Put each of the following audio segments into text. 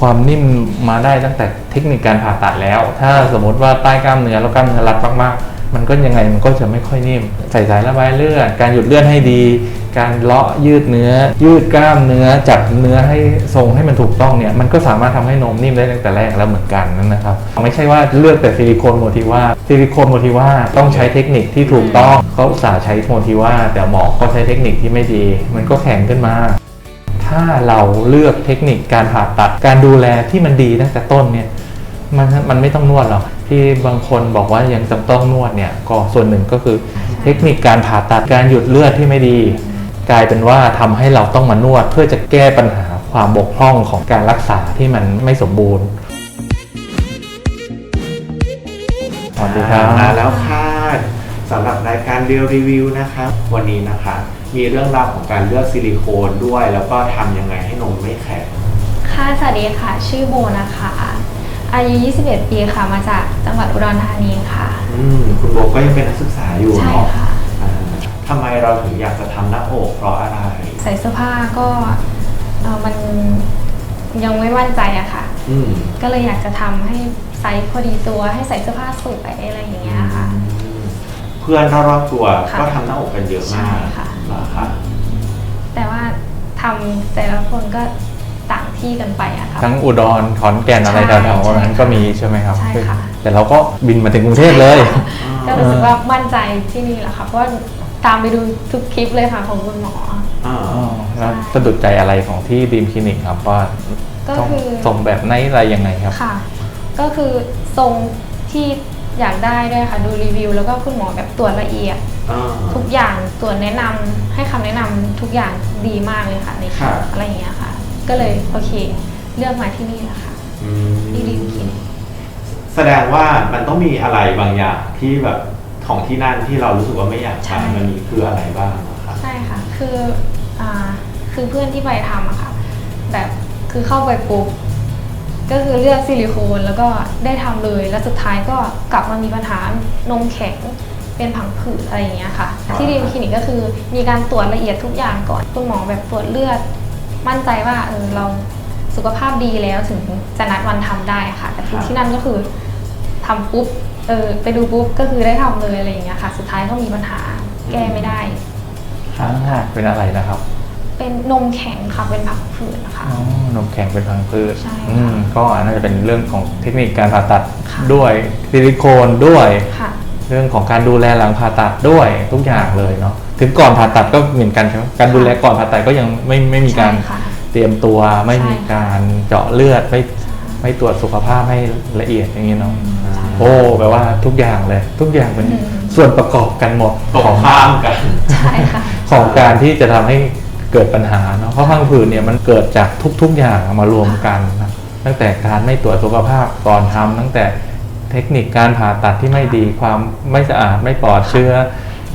ความนิ่มมาได้ตั้งแต่เทคนิคการผ่าตัดแล้ว ถ้าสมมติว่าใต้กล้ามเนื้อแล้วกล้ามเนื้อรัดมากๆ มันก็ยังไงมันก็จะไม่ค่อยนิ่ม ใส่สายระบายเลือด การหยุดเลือดให้ดี การเลาะยืดเนื้อ ยืดกล้ามเนื้อ จับเนื้อให้ทรงให้มันถูกต้องเนี่ย มันก็สามารถทำให้นมนิ่มได้ตั้งแต่แรกแล้วเหมือนกันนะครับ ไม่ใช่ว่าเลือกแต่ซิลิโคนโมทิว่าซิลิโคนโมทิว่าต้องใช้เทคนิคที่ถูกต้องเขาอุตส่าห์ใช้โมทิว่าแต่หมอก็ใช้เทคนิคที่ไม่ดี มันก็แข็งขึ้นมา ถ้าเราเลือกเทคนิคการผ่าตัดการดูแลที่มันดีตั้งแต่ต้นเนี่ยมันมันไม่ต้องนวดหรอกที่บางคนบอกว่ายังจำต้องนวดเนี่ยก็ส่วนหนึ่งก็คือเทคนิคการผ่าตัดการหยุดเลือดที่ไม่ดี กลายเป็นว่าทำให้เราต้องมานวด เพื่อจะแก้ปัญหาความบกพร่องของการรักษาที่มันไม่สมบูรณ์สวัสดีครับมาแล้วค่ะสำหรับรายการเรียวรีวิวนะครับ วันนี้นะคะ มีเรื่องราวของการเลือกซิลิโคนด้วย แล้วก็ทำยังไงให้นมไม่แข็ง ค่ะ สวัสดีค่ะ ชื่อโบนะคะ อายุ 21 ปีค่ะ มาจากจังหวัดอุดรธานีค่ะ อืมคุณโบก็ยังเป็นนักศึกษาอยู่ใช่เนาะค่ะ อ่าทำไมเราถึงอยากจะทำหน้าอกเพราะอะไร ใส่เสื้อผ้าก็เอ่อมันยังไม่มั่นใจอะค่ะ อืมก็เลยอยากจะทำให้ไซส์พอดีตัวให้ใส่เสื้อผ้าสวยอะไรอย่างเงี้ยค่ะ อืมเพื่อนรอบๆตัวค่ะ ก็ทำหน้าอกกันเยอะมากใช่ค่ะ เหรอคะแต่ว่าทำแต่ละคนก็ต่างที่กันไปอะค่ะ ทั้งอุดรขอนแก่นอะไรใช่แถวๆนั้นก็มีใช่ไหมครับใช่ค่ะ แต่เราก็บินมาถึงกรุงเทพเลย ก็รู้สึกว่ามั่นใจที่นี่แหละค่ะเพราะว่าตามไปดูทุกคลิปเลยค่ะของคุณหมอ อ่าอ๋อแล้วสะดุดใจอะไรของที่ดีมคลินิกครับว่าก็ต้องคือ ส่งแบบไหนอะไรยังไงครับ ค่ะ ก็คือทรงที่อยากได้ด้วยค่ะ ดูรีวิว แล้วก็คุณหมอแบบตรวจละเอียดอ่า ทุกอย่างตรวจแนะนำให้คำแนะนำทุกอย่างดีมากเลยค่ะในคลิค่ะปอะไรอย่างเงี้ยค่ะ ก็เลยโอเค เลือกมาที่นี่แหละค่ะอืมที่ดีมคลินิกแสดงว่ามันต้องมีอะไรบางอย่างที่แบบของที่นั่นที่เรารู้สึกว่าไม่อยากใช่ทำมันมีคืออะไรบ้างอะคะใช่ค่ะ คืออ่าคือเพื่อนที่ไปทำอะค่ะ แบบคือเข้าไปปุ๊บก็คือเลือกซิลิโคนแล้วก็ได้ทำเลย แล้วสุดท้ายก็กลับมามีปัญหานมแข็ง เป็นผังผืดอะไรอย่างเงี้ยค่ะ ที่ดีมคลินิกก็คือมีการตรวจละเอียดทุกอย่างก่อนคุณหมอแบบตรวจเลือด มั่นใจว่าเออเราสุขภาพดีแล้วถึงจะนัดวันทำได้ค่ะ แต่คือที่นั่นก็คือทำปุ๊บเออไปดูปุ๊บก็คือได้ทำเลยอะไรอย่างเงี้ยค่ะ สุดท้ายก็มีปัญหาแก้ไม่ได้ค้างหักเป็นอะไรนะครับ เป็นนมแข็งค่ะเป็นผักผืดนะคะอ๋อนมแข็งเป็นพังพืชใช่ค่ะอืมก็น่าจะเป็นเรื่องของเทคนิคการผ่าตัดค่ะด้วยซิลิโคนด้วยค่ะ เรื่องของการดูแลหลังผ่าตัดด้วยทุกอย่างเลยเนาะถึงก่อนผ่าตัดก็เหมือนกันใช่ไหมการดูแลก่อนผ่าตัดก็ยังไม่ไม่มีการใช่ค่ะ เตรียมตัวไม่ใช่มีค่ะการเจาะเลือดไม่ไม่ตรวจสุขภาพให้ละเอียดอย่างนี้เนาะใช่โอ้แปลว่าทุกอย่างเลย ทุกอย่างเป็นอืมส่วนประกอบกันหมดตรงของข้ามกัน ใช่ค่ะ ของการที่จะทำให้เกิดปัญหาเนาะเพราะพังผืดเนี่ยมันเกิดจากทุกๆอย่างมารวมกันนะตั้งแต่การไม่ตรวจสุขภาพก่อนทำตั้งแต่ เทคนิคการผ่าตัดที่ไม่ดีความไม่สะอาดไม่ปลอดเชื้อ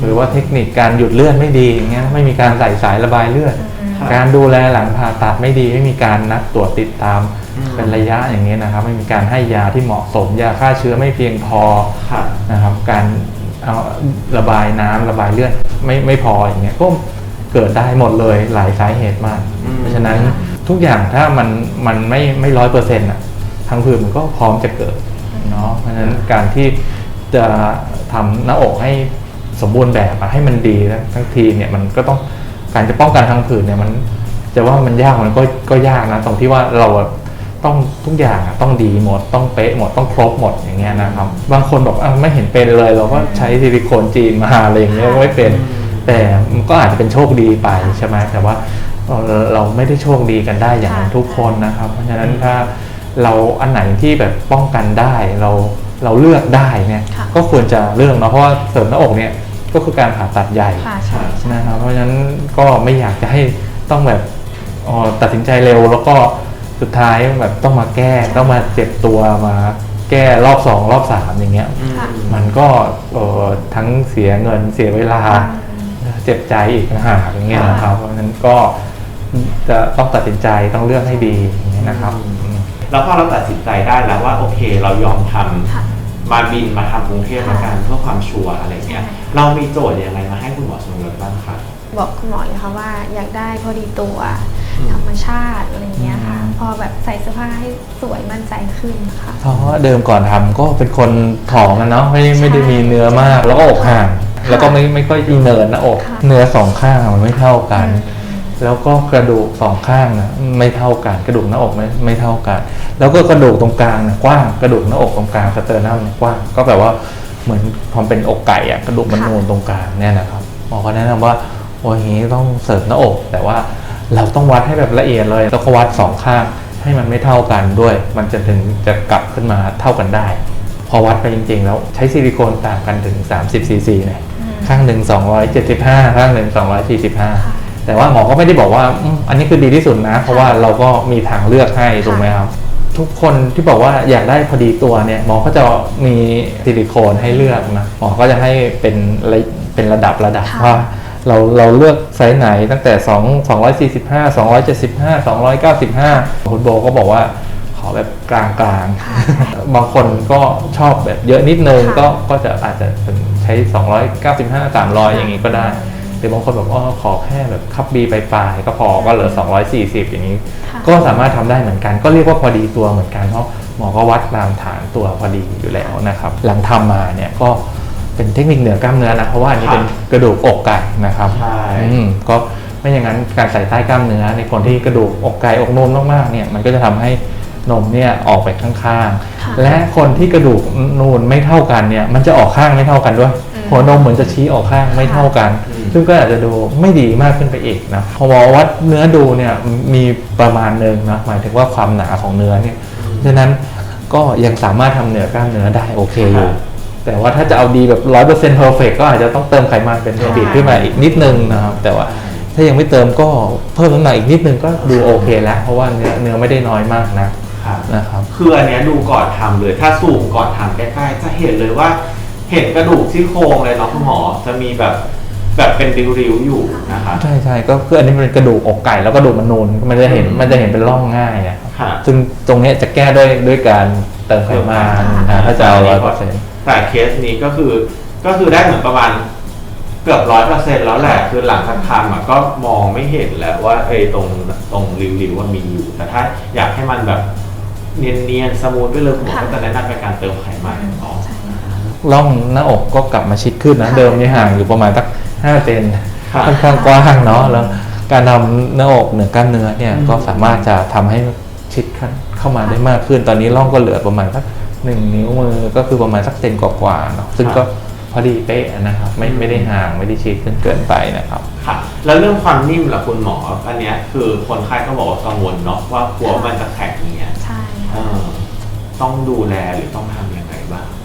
หรือว่าเทคนิคการหยุดเลือดไม่ดีอย่างเงี้ยไม่มีการใส่สายระบายเลือดอืมครับการดูแลหลังผ่าตัดไม่ดีไม่มีการนัดตรวจติดตามอืมเป็นระยะอย่างนี้ยนะครับ ไม่มีการให้ยาที่เหมาะสมยาฆ่าเชื้อไม่เพียงพอค่ะนะครับ การเอาระบายน้ำระบายเลือดไม่ไม่พออย่างเงี้ยก็เกิดได้หมดเลยหลายสาเหตุมากอืมเพราะฉะนั้นทุกอย่างถ้ามันมันไม่ไม่ร้อยเปอร์เซ็นต์อะทางผืนมันก็พร้อมจะเกิด เนาะเพราะฉะนั้นการที่จะทำหน้าอกให้สมบูรณ์แบบอะให้มันดีทั้งทั้งทีเนี่ยมันก็ต้องการจะป้องกันทางผืนเนี่ยมันจะว่ามันยากมันก็ก็ยากนะตรงที่ว่าเราอะต้องทุกอย่างอะต้องดีหมดต้องเป๊ะหมดต้องครบหมดอย่างเงี้ยนะครับ บางคนบอกอะไม่เห็นเป็นเลย เราก็ใช้ซิลิโคนจีนมาอะไรอย่างเงี้ยก็ไม่เป็น แต่มันก็อาจจะเป็นโชคดีไปใช่ไหมแต่ว่าเอ่อเราไม่ได้โชคดีกันได้อย่างนั้นค่ะทุกคนนะครับ เพราะฉะนั้นถ้า เราอันไหนที่แบบป้องกันได้เราเราเลือกได้เนี่ยค่ะก็ควรจะเลือกเนาะเพราะว่าเสริมหน้าอกเนี่ยก็คือการผ่าตัดใหญ่ค่ะใช่ใช่ นะครับเพราะฉะนั้นก็ไม่อยากจะให้ต้องแบบอ๋อตัดสินใจเร็ว แล้วก็สุดท้ายแบบต้องมาแก้ต้องมาเจ็บตัวมาแก้รอบสองรอบสามอย่างเงี้ยค่ะ มันก็เอ่อทั้งเสียเงินเสียเวลา เจ็บใจอีกต่างหากอย่างเงี้ยนะครับ เพราะฉะนั้นก็จะต้องตัดสินใจต้องเลือกให้ดีอย่างเงี้ยนะครับอืม แล้วพอเราตัดสินใจได้แล้วว่าโอเคเรายอมทำค่ะ มาบินมาทำกรุงเทพค่ะละกันเพื่อความชัวร์อะไรเงี้ย ใช่ เรามีโจทย์ยังไงมาให้คุณหมอชนรบ้างคะ บอกคุณหมอเลยค่ะว่าอยากได้พอดีตัวอืมธรรมชาติอะไรอย่างเงี้ยค่ะ อืมพพอแบบใส่เสื้อผ้าให้สวยมั่นใจขึ้นค่ะ เพราะว่าเดิมก่อนทำก็เป็นคนผอมกันเนาะไม่ได้ไม่ได้มีเนื้อมาก แล้วก็อกห่าง แล้วก็ไม่ไม่ค่อยมีเนินหน้าอก ค่ะเนื้อสองข้างมันไม่เท่ากัน อืม แล้วก็กระดูกสองข้างนะไม่เท่ากันกระดูกหน้าอกไม่ไม่เท่ากัน แล้วก็กระดูกตรงกลางนะกว้างกระดูกหน้าอกตรงกลางสเตอร์นัมเนี่ยกว้างก็แปลว่าเหมือนพอเป็นอกไก่อะกระดูกมันค่ะนูนตรงกลางเนี่ยนะครับหมอก็แนะนำว่าโอ้ยอย่างนี้ต้องเสริมหน้าอก แต่ว่าเราต้องวัดให้แบบละเอียดเลยแล้วก็วัดสองข้างให้มันไม่เท่ากันด้วย มันจะถึงจะกลับขึ้นมาเท่ากันได้ พอวัดไปจริงๆ แล้วใช้ซิลิโคนต่างกันถึง 30ซีซีเนี่ยอืมข้างหนึ่ง275 ข้างหนึ่งค่ะ245 แต่ว่าหมอก็ไม่ได้บอกว่าอืมอันนี้คือดีที่สุดนะ เพราะว่าเราก็มีทางเลือกให้ถูกไหมครับ ทุกคนที่บอกว่าอยากได้พอดีตัวเนี่ยหมอก็จะมีซิลิโคนให้เลือกนะหมอก็จะให้เป็นระเป็นระดับระดับค่ะ ว่าเราเราเลือกไซส์ไหนตั้งแต่2 245 275 295คุณโบก็บอกว่าขอแบบกลางๆบางคนก็ชอบแบบเยอะนิดนึงค่ะก็ก็จะอาจจะเป็นใช้ 295 300 อย่างนี้ก็ได้ หรือบางคนแบบว่าขอแค่แบบคับบีปลายๆก็พอก็เหลือ 240 อย่างนี้ค่ะก็สามารถทำได้เหมือนกัน ก็เรียกว่าพอดีตัวเหมือนกันเพราะหมอก็วัดตามฐานตัวพอดีอยู่แล้วนะครับ หลังทำมาเนี่ยก็เป็นเทคนิคเหนือกล้ามเนื้อนะเพราะว่าอันนี้เป็นกระดูกอกไก่นะครับใช่อืมก็ไม่อย่างนั้นการใส่ใต้กล้ามเนื้อในคนที่กระดูกอกไก่อกนูนมากๆเนี่ยมันก็จะทำให้นมเนี่ยออกไปข้างค่ะๆและคนที่กระดูกนูนไม่เท่ากันเนี่ยมันจะออกข้างไม่เท่ากันด้วยอืมหัวนมเหมือนจะชี้ออกข้างไม่เท่ากันอืม ซึ่งก็อาจจะดูไม่ดีมากขึ้นไปอีกนะพอหมอวัดเนื้อดูเนี่ยมีประมาณหนึ่งนะหมายถึงว่าความหนาของเนื้อเนี่ยฉะนั้นก็ยังสามารถทำเหนือกล้ามเนื้อได้โอเคอยู่แต่ว่าถ้าจะเอาดีแบบร้อยเปอร์เซ็นต์เพอร์เฟกก็อาจจะต้องเติมไขมันเป็นค่ะบีดขึ้นมาอีกนิดนึงนะครับ แต่ว่าถ้ายังไม่เติมก็เพิ่มน้ำหนักอีกนิดนึงก็ดูโอเคแล้ว เพราะว่าเนื้อเนื้อไม่ได้น้อยมากนะครับนะครับคืออันเนี้ยดูก่อนทำเลย ถ้าซูมก่อนทำใกล้ๆจะเห็นเลยว่า เห็นกระดูกซี่โครงเลยเนาะคุณหมอจะมีแบบ แบบเป็นริ้วๆอยู่นะคะใช่ใช่ก็คืออันนี้มันเป็นกระดูกอกไก่แล้วกระดูกมันนูนมันจะเห็นอืมมันจะเห็นเป็นร่องง่ายนะครับค่ะ ซึ่งตรงเนี้ยจะแก้ด้วยด้วยการเติมไขมันเติมไขมันอ่าถ้าจะเอาร้อยเปอร์เซ็นต์แต่เคสนี้ก็คือก็คือได้เหมือนประมาณเกือบร้อยเปอร์เซ็นต์แล้วแหละคือหลังจากทำอะก็มองไม่เห็นแล้วว่าไอ้ตรงตรงริ้วๆว่ามีอยู่ แต่ถ้าอยากให้มันแบบเนียนๆสมูทไปเลยคุณหมอค่ะก็จะแนะนำเป็นการเติมไขมันอ๋อใช่ค่ะร่องหน้าอกก็กลับมาชิดขึ้นนะค่ะเดิมนี่ห่างอยู่ประมาณสัก ห้าเซนค่ะค่อนข้างกว้างเนาะแล้วการทำหน้าอกเหนือกล้ามเนื้อเนี่ยอืมก็สามารถจะทำให้ชิดเข้ามาได้มากขึ้น ตอนนี้ร่องก็เหลือประมาณสักหนึ่งนิ้วมือก็คือประมาณสักเซนกว่าๆเนาะซึ่งก็พอดีเป๊ะนะครับไม่ไม่ได้ห่างไม่ได้ชิดขึ้นเกินไปนะครับค่ะแล้วเรื่องความนิ่มล่ะคุณหมออันเนี้ยคือคนไข้ก็บอกว่ากังวลเนาะว่ากลัวมันจะแข็งอย่างเงี้ยใช่เอค่ะอต้องดูแลหรือต้องทำยังไงบ้างครับ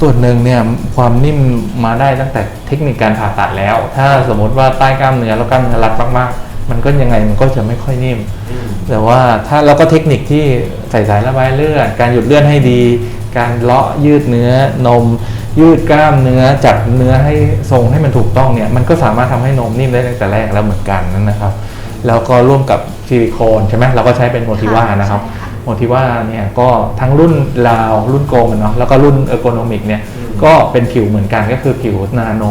ส่วนหนึ่งเนี่ยความนิ่มมาได้ตั้งแต่เทคนิคการผ่าตัดแล้ว ถ้าสมมติว่าใต้กล้ามเนื้อแล้วกล้ามเนื้อรัดมากๆ มันก็ยังไงมันก็จะไม่ค่อยนิ่มอืมแต่ว่าถ้าเราก็เทคนิคที่ใส่สายระบายเลือด การหยุดเลือดให้ดี การเลาะยืดเนื้อนม ยืดกล้ามเนื้อจัดเนื้อให้ทรงให้มันถูกต้องเนี่ยมันก็สามารถทำให้นมนิ่มได้ตั้งแต่แรกแล้วเหมือนกันนะครับ แล้วก็ร่วมกับซิลิโคนใช่ไหมเราก็ใช้เป็นโมทิว่านะครับใช่ค่ะโมทิว่าเนี่ยก็ทั้งรุ่นลาว รุ่นโกลมอะเนาะแล้วก็รุ่นเออร์โกนอมิกเนี่ยอืมก็เป็นผิวเหมือนกันก็คือผิวนาโน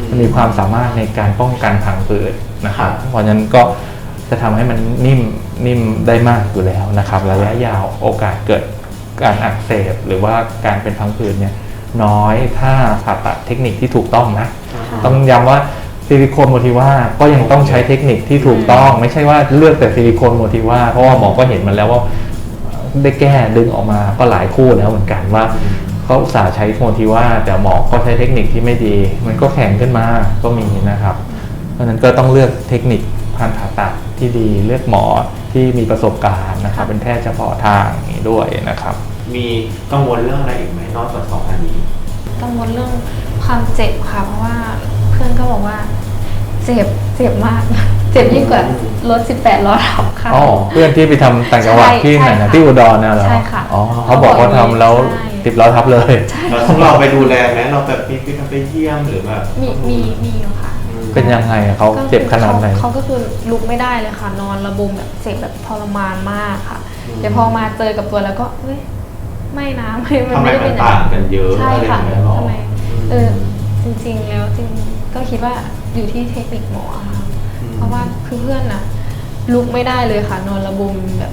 อืมมันมีความสามารถในการป้องกันผังผืดนะครับครับเพราะฉะนั้นก็จะทำให้มันนิ่มนิ่มได้มากอยู่แล้วนะครับระยะยาวโอกาสเกิดการอักเสบหรือว่าการเป็นพังผืดเนี่ยน้อยถ้าผ่าตัดเทคนิคที่ถูกต้องนะ ต้องย้ำว่าซิลิโคนโมทิว่าก็ยังต้องใช้เทคนิคที่ถูกต้อง ไม่ใช่ว่าเลือกแต่ซิลิโคนโมทิว่าเพราะว่าหมอก็เห็นมันแล้วว่า ได้แก้ดึงออกมาก็หลายคู่แล้วเหมือนกันว่าเขาอุตส่าห์ใช้โมทิว่าแต่หมอก็ใช้เทคนิคที่ไม่ดี มันก็แข็งขึ้นมาก็มีนะครับ เพราะฉะนั้นก็ต้องเลือกเทคนิคการผ่าตัดที่ดีเลือกหมอที่มีประสบการณ์นะครับ เป็นแพทย์เฉพาะทางอย่างนี้ด้วยนะครับ มีกังวลเรื่องอะไรอีกไหมนอกจากสองอันนี้กังวลเรื่องความเจ็บค่ะ เพราะว่าเพื่อนก็บอกว่า เจ็บเจ็บมาก เจ็บยิ่งกว่ารถ 18ล้อทับค่ะ อ๋อเพื่อนที่ไปทำต่างจังหวัดใช่ที่ไหนใช่นะค่ะที่อุดรนะเหรอใช่ค่ะอ๋อเขาบอกว่าทำแล้วใช่ ติดล้อทับเลยเราต้องเราไปดูแลไหมเราแบบมีไปทำไปเยี่ยมหรือแบบมีมีมีอยู่ค่ะอืมเป็นยังไงอะเขาเจ็บขนาดไหนเขเขาก็คือลุกไม่ได้เลยค่ะ นอนระบมแบบเจ็บแบบทรมานมากค่ะอืมแต่พอมาเจอกับตัวแล้วก็เฮ้ยไม่นะไม่ทำไมด้มันอย่ต่างกันเยอะใช่อะไรอค่ะย่างเงี้ยหรอทำไมเออจริง ๆ แล้วจริงก็คิดว่า อยู่ที่เทคนิคหมอค่ะอืมเพราะว่าคือเพื่อนน่ะลุกไม่ได้เลยค่ะ นอนระบมแบบ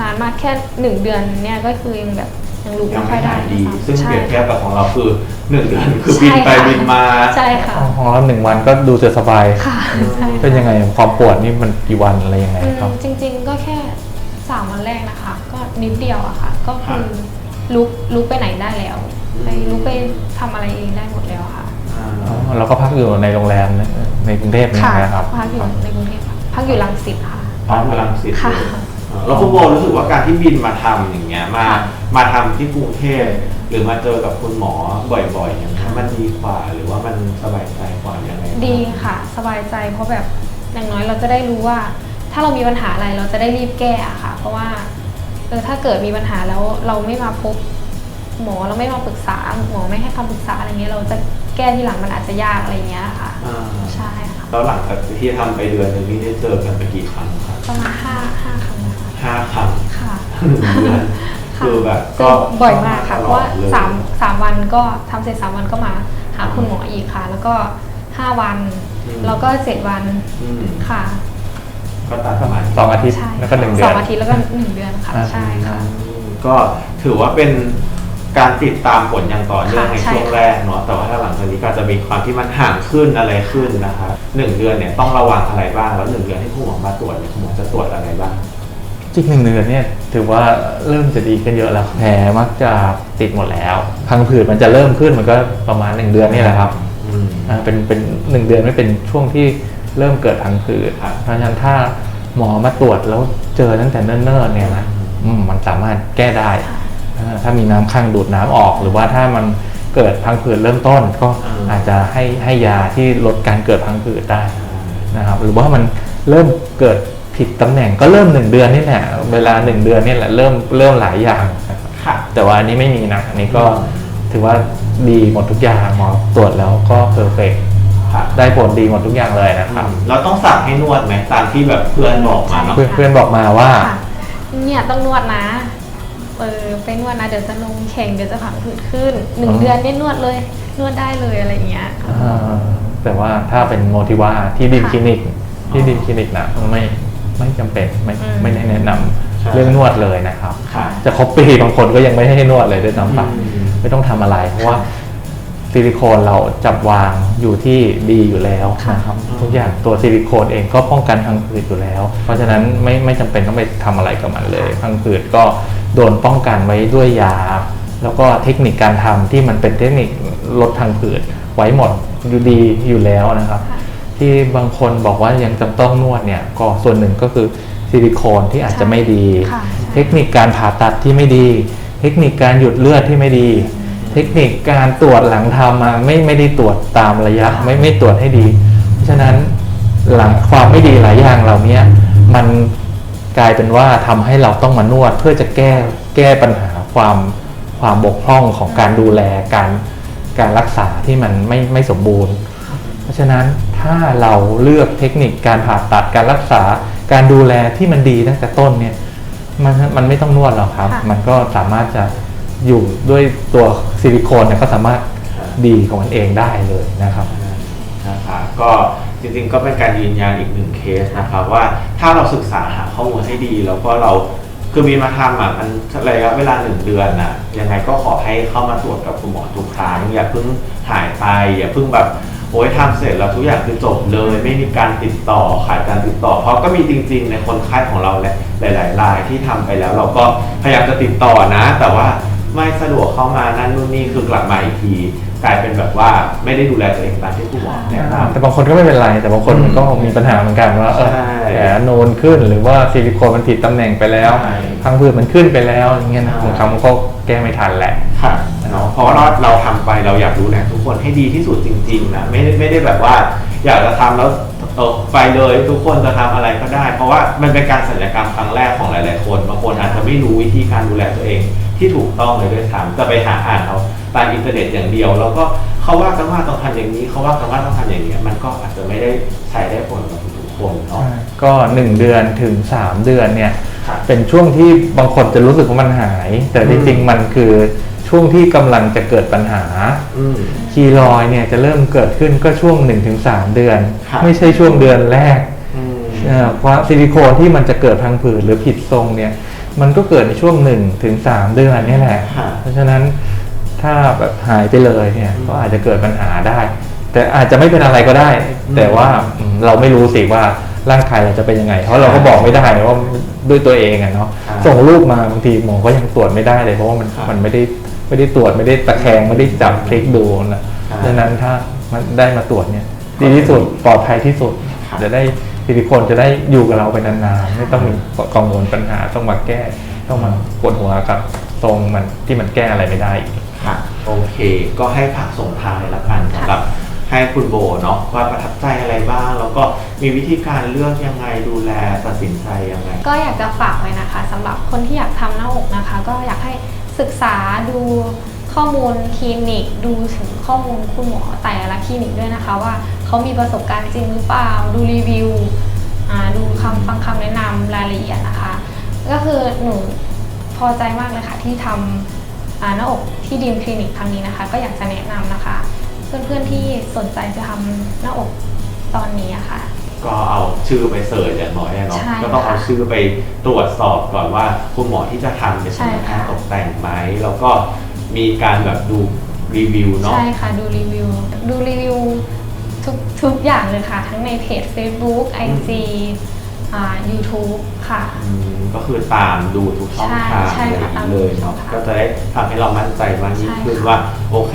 นานมากแค่หนึ่งเดือนเนี่ยก็คือยังแบบยังลุกยัไม่งค่อไม่ยได้หายดีค่ะซึ่งเปใช่รียบเทียบกับของเราคือหนึ่งเดือนคือใช่บินไปค่ะบินมา ใช่ค่ะของเราหนึ่งวันก็ดูจะสบาย ค่ะใช่เป็นยังไงความปวดนี่มันกี่วันอะไรยังไงอืมครับ จริง ๆ ก็แค่สามวันแรกนะคะ ก็นิดเดียวอะค่ะ ก็คือลุกลุกไปไหนได้แล้ว ไปลุกไปทำอะไรเองได้หมดแล้วค่ะอ่าอ๋อ เราก็พักอยู่ในโรงแรมในในกรุงเทพนี่ค่ะนะครับพักอยู่ในกรุงเทพค่ะพักอยู่รังสิตค่ะพักพลังสิทธิ์ค่ะแล้วคุณโบรู้สึกว่าการที่บินมาทำอย่างเงี้ยมาค่ะมาทำที่กรุงเทพหรือมาเจอกับคุณหมอบ่อยๆอย่างเงี้ยมันดีกว่าหรือว่ามันสบายใจกว่ายังไงบ้างดีค่ะ สบายใจเพราะแบบอย่างน้อยเราจะได้รู้ว่า ถ้าเรามีปัญหาอะไรเราจะได้รีบแก้อะค่ะ เพราะว่าเออถ้าเกิดมีปัญหาแล้วเราไม่มาพบหมอเราไม่มาปรึกษาหมอไม่ให้คำปรึกษาอะไรเงี้ยเราจะ แก้ที่หลังมันอาจจะยากอะไรเงี้ยค่ะ อ่าใช่ค่ะ แล้วหลังจากที่ทำไปเดือนหนึงนี่ได้เจอกันไปกี่ครั้งครับประมาณห้าห้าครั้งนะคะห้าครั้งค่ะ หนึ่งเดือนค่ะคือแบบซึ่ก็งบ่อยมากค่ะตเพลราะอว่าดเลยสามสามวันก็ทำเสร็จสามวันก็มาหาคุณหมออีกค่ะ แล้วก็ห้าวันแล้วก็เจ็ดวันอืมค่ะ ก็ตัดสมาธิสองอาทิตย์ใช่แล้วก็หนึ่งเดืสออน งอาทิตย์แล้วก็หนึ่งเดือนค่ะ อ่า ใช่ค่ะอืมก็ถือว่าเป็น การติดตามผลอย่างต่อเนื่องค่ะในใช่ช่วงแรกเนาะแต่ว่าถ้าหลังจากนี้ก็จะมีความที่มันห่างขึ้นอะไรขึ้นนะคะหนึ่งเดือนเนี่ยต้องระวังอะไรบ้างแล้วหนึ่งเดือนที่คุณหมอมาตรวจเนี่ยคุณหมอจะตรวจอะไรบ้าง จริงหนึ่งเดือนเนี่ยถือว่าเริ่มจะดีขึ้นเยอะแล้วแผลมักจะติดหมดแล้วพังผืดมันจะเริ่มขึ้นมันก็ประมาณหนึ่งเดือนนี่แหละครับอืม อ่าเป็นเป็นหนึ่งเดือนไม่เป็นช่วงที่เริ่มเกิดพังผืดครับ เพราะฉะนั้นถ้าหมอมาตรวจแล้วเจอตั้งแต่เนิ่นๆเนี่ยนะอืมมันสามารถแก้ได้อ่า ถ้ามีน้ำข้างดูดน้ำออก หรือว่าถ้ามันเกิดพังผืดเริ่มต้นก็อาจจะให้ให้ยาที่ลดการเกิดพังผืดได้นะครับ หรือว่ามันเริ่มเกิดผิดตำแหน่งก็เริ่มหนึ่งเดือนนี่แหละเวลาหนึ่งเดือนนี่แหละเริ่มเริ่มหลายอย่างนะครับค่ะแต่ว่าอันนี้ไม่มีนะอันนี้ก็ถือว่าดีหมดทุกอย่างหมอตรวจแล้วก็เพอร์เฟกค่ะได้ผลดีหมดทุกอย่างเลยนะครับเราต้องสั่งให้นวดไหมตามที่แบบเพื่อนบอกมาเนาะเพื่อนเพื่อนบอกมาว่าค่ะเนี่ยต้องนวดนะ เออไปนวดนะเดี๋ยวจะลงแข่งเดี๋ยวจะผังผืดขึ้นหนึ่งอ๋อ เดือนเนี่ยนวดเลย นวดได้เลยอะไรอย่างเงี้ย อ่าแต่ว่าถ้าเป็นโมทิว่าที่ดินค่ะคลินิก ที่ดินคลินิกนะไม่ไม่จำเป็นไม่อืม ไม่ได้แนะนำใช่ เรื่องนวดเลยนะครับ ค่ะ จะครบปีบางคนก็ยังไม่ให้นวดเลยด้วยซ้ำไปอืม ไม่ต้องทำอะไร เพราะว่าซิลิโคนเราจับวางอยู่ที่ดีอยู่แล้วนะครับค่ะทุกอย่างตัวซิลิโคนเองก็ป้องกันพังผืดอยู่แล้ว เพราะฉะนั้นไม่ไม่จำเป็นต้องไปทำอะไรกับมันเลยพังผืดก็ โดนป้องกันไว้ด้วยยา แล้วก็เทคนิคการทำที่มันเป็นเทคนิคลดพังผืดไว้หมดอยู่ดีอยู่แล้วนะครับค่ะที่บางคนบอกว่ายังจำต้องนวดเนี่ยก็ส่วนหนึ่งก็คือซิลิโคนที่อาจจะไม่ดีค่ะเทคนิคการผ่าตัดที่ไม่ดี เทคนิคการหยุดเลือดที่ไม่ดี เทคนิคการตรวจหลังทำมาไม่ไม่ได้ตรวจตามระยะค่ะไม่ไม่ตรวจให้ดี เพราะฉะนั้นหลังความไม่ดีหลายอย่างเหล่านี้มัน กลายเป็นว่าทำให้เราต้องมานวดเพื่อจะแก้แก้ปัญหาความความบกพร่องของการดูแลการการรักษาที่มันไม่ไม่สมบูรณ์ เพราะฉะนั้นถ้าเราเลือกเทคนิคการผ่าตัดการรักษาการดูแลที่มันดีตั้งแต่ต้นเนี่ยมันมันไม่ต้องนวดหรอกครับค่ะมันก็สามารถจะอยู่ด้วยตัวซิลิโคนเนี่ยก็สามารถดีของมันเองได้เลยนะครับนะคะก็ จริงๆก็เป็นการยืนยันอีกหนึ่งเคสนะครับว่าถ้าเราศึกษาหาข้อมูลให้ดีแล้วก็เราคือมีมาทำอะมันระยะเวลาหนึ่งเดือนอะยังไงก็ขอให้เข้ามาตรวจกับคุณหมอทุกครั้งอย่าเพิ่งหายไป อย่าเพิ่งแบบโอ้ยทำเสร็จแล้วทุกอย่างคือจบเลย ไม่มีการติดต่อขาดการติดต่อ เพราะก็มีจริง ๆ ในคนไข้ของเราแหละหลายๆรายที่ทำไปแล้ว เราก็พยายามจะติดต่อนะ แต่ว่าไม่สะดวกเข้ามานั่นนู่นนี่คือกลับมาอีกที กลายเป็นแบบว่าไม่ได้ดูแลตัวเองตามที่คุณหมอแนะนำ แต่บางคนก็ไม่เป็นไร แต่บางคนมันก็มีปัญหาเหมือนกันว่าเออใช่แผลโนนขึ้นหรือว่าซิลิโคนมันผิดตำแหน่งไปแล้วใช่ พังผืดมันขึ้นไปแล้วอย่างเงี้ยนะใช่บางครั้งมันก็แก้ไม่ทันแหละ ค่ะเนาะเพราะว่าเราเราทำไปเราอยากดูแลทุกคนให้ดีที่สุดจริงๆนะไม่ได้ไม่ได้แบบว่า อยากจะทำแล้วเออไปเลยทุกคนจะทำอะไรก็ได้ เพราะว่ามันเป็นการศัลยกรรมครั้งแรกของหลายๆคนบางคนอาจจะไม่รู้วิธีการดูแลตัวเอง ที่ถูกต้องเลยด้วยซ้ำจะไปหาอ่านเอา ตามอินเทอร์เน็ตอย่างเดียว แล้วก็เขาว่ากันว่าต้องทำอย่างนี้เขาว่ากันว่าต้องทำอย่างนี้มันก็อาจจะไม่ได้ใช้ได้ผลกับทุกๆคนเนาะ ก็ 1 เดือนถึง 3 เดือนเนี่ยครับเป็นช่วงที่บางคนจะรู้สึกว่ามันหาย แต่อืจมริงๆมันคือช่วงที่กำลังจะเกิดปัญหา อืม คีรอยด์เนี่ยจะเริ่มเกิดขึ้นก็ช่วง 1-3 เดือน ครับ ไม่ใช่ช่วงเดือนแรก อืม เอ่อความซิลิโคนที่มันจะเกิดพังผืดหรือผิดทรงเนี่ยมันก็เกิดในช่วง1ถึง3เดือนเนี่ยแหละ ค่ะ เพราะฉะนั้น ถ้าแบบหายไปเลยเนี่ยอืมก็อาจจะเกิดปัญหาได้ แต่อาจจะไม่เป็นอะไรก็ได้อืมแต่ว่าอืมเราไม่รู้สิว่าร่างกายเราจะเป็นยังไง เพราะเราก็บอกไม่ได้ว่าด้วยตัวเองอะเนาะครับส่งรูปมาบางทีหมอก็ยังตรวจไม่ได้เลย เพราะว่ามันครับมันไม่ได้ไม่ได้ตรวจไม่ได้ตะแคงไม่ได้จับพลิกดูนะครับดังนั้นถ้ามันได้มาตรวจเนี่ยดีที่สุดปลอดภัยที่สุดครับจะได้ซิลิโคนจะได้อยู่กับเราไปนานๆไม่ต้องมีกังวลปัญหาต้องมาแก้ ต้องมาปวดหัวกับทรงมันที่มันแก้อะไรไม่ได้อีกค่ะ โอเค ก็ให้ผักส่งท้ายละกันสำหรับให้คุณโบเนาะว่าประทับใจอะไรบ้าง แล้วก็มีวิธีการเลือกยังไงดูแลตัดสินใจยังไง ก็อยากจะฝากไว้นะคะสำหรับคนที่อยากทำหน้าอกนะคะ ก็อยากให้ศึกษาดูข้อมูลคลินิก ดูถึงข้อมูลคุณหมอแต่ละคลินิกด้วยนะคะ ว่าเขามีประสบการณ์จริงหรือเปล่า ดูรีวิวอ่าดูคำฟังคำแนะนำรายละเอียดนะคะ ก็คือหนูพอใจมากเลยค่ะที่ทำอ่า หน้าอกที่ดีมคลินิกครั้งนี้นะคะ ก็อยากจะแนะนำนะคะ เพื่อนๆที่สนใจจะทำหน้าอกตอนนี้อะค่ะ ก็เอาชื่อไปเสิร์ชอย่างน้อยอะเนาะใช่ก็ต้องเอาค่ะชื่อไปตรวจสอบก่อนว่าคุณหมอที่จะทำเป็นสัญญาใช่ค่ะตกแต่งไหมแล้วก็มีการแบบดูรีวิวเนาะ ใช่ค่ะดูรีวิว ดูรีวิวทุกทุกอย่างเลยค่ะ ทั้งในเพจ Facebook IG อ่า YouTube ค่ะ อืมก็คือตามดูทุกช่องใช่ทางใช่อะไรอค่ะย่างตามนี้ดูเลยทุกช่อเนาะงทางก็จะได้ทำให้เรามั่นใจมากยิ่งใช่ขึ้นค่ะว่าโอเค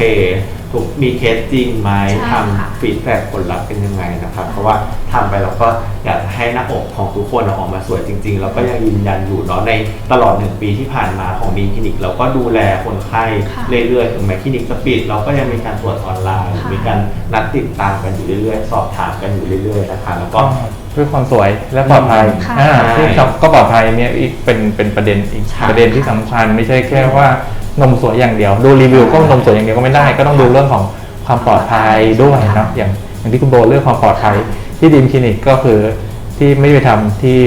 ถูกมีเคสจริงไหมใช่ทค่ะำฟีดแบ็กผลลัพธ์เป็นยังไงนะครับ เพราะว่าทำไปเราก็อยากจะให้หน้าอกของทุกคนออกมาสวยจริงๆเราก็ยังยืนยันอยู่เนาะในตลอดหนึ่งปีที่ผ่านมาของมีคลินิก เราก็ดูแลคนไข้ค่ะเรื่อยๆถึงแม้คลินิกจะปิด เราก็ยังมีการตรวจออนไลน์ ค่ะ มีการนัดติดตามกันอยู่เรื่อยๆ สอบถามกันอยู่เรื่อยๆนะคะแล้วก็ ก็ เพื่อความสวยและปลอดภัยค่ะ อ่าใช่ที่ครับก็ปลอดภัยเนี่ยอีกเป็นเป็นประเด็นอีกใช่ประเด็นที่สำคัญไม่ใช่แค่ว่านมสวยอย่างเดียว ดูรีวิวก็นมสวยอย่างเดียวก็ไม่ได้ ก็ต้องดูเรื่องของความปลอดภัยด้วยเนาะอย่างอย่างที่คุณโบเรื่องความปลอดภัย ที่ดีมคลินิกก็คือที่ไม่ไปทำที่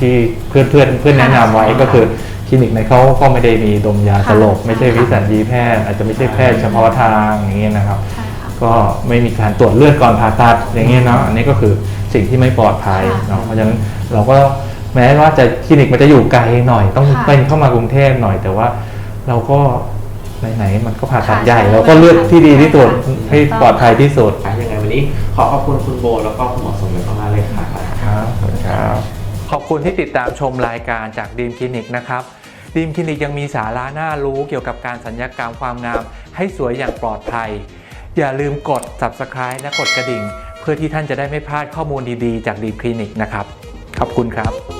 ที่เพื่อนเพื่อนเพื่อนแนะนำไว้ก็คือคลินิกในเขาก็ไม่ได้มีดมยาสลบค่ะไม่ใช่วิสัญญีแพทย์อาจจะไม่ใช่แพทย์เฉพาะทางอย่างเงี้ยนะครับ ใช่ค่ะ ก็ไม่มีการตรวจเลือดก่อนผ่าตัดอย่างเงี้ยเนาะอันนี้ก็คือ สิ่งที่ไม่ปลอดภัยค่ะเนาะเพราะฉะนั้นเราก็แม้ว่าจะคลินิกมันจะอยู่ไกลหน่อย ต้องค่ะเป็นเข้ามากรุงเทพหน่อย แต่ว่าเราก็ไหนๆมันก็ผ่าตัดค่ะใหญ่ใช่เราก็เลือกที่ดีที่สุดค่ะให้ปลอดภัยที่สุดยังไงวันนี้ขอขอบคุณคุณโบแล้วก็คุณหมอสมเด็จมากๆเลยค่ะ ครับขอบคุณครับ ขอบคุณที่ติดตามชมรายการจากดีมคลินิกนะครับดีมคลินิกยังมีสาระน่ารู้เกี่ยวกับการสัญญกรรมความงาม ให้สวยอย่างปลอดภัย อย่าลืมกด subscribe และกดกระดิ่ง เพื่อที่ท่านจะได้ไม่พลาดข้อมูลดีๆ จากดีคลินิกนะครับ ขอบคุณครับ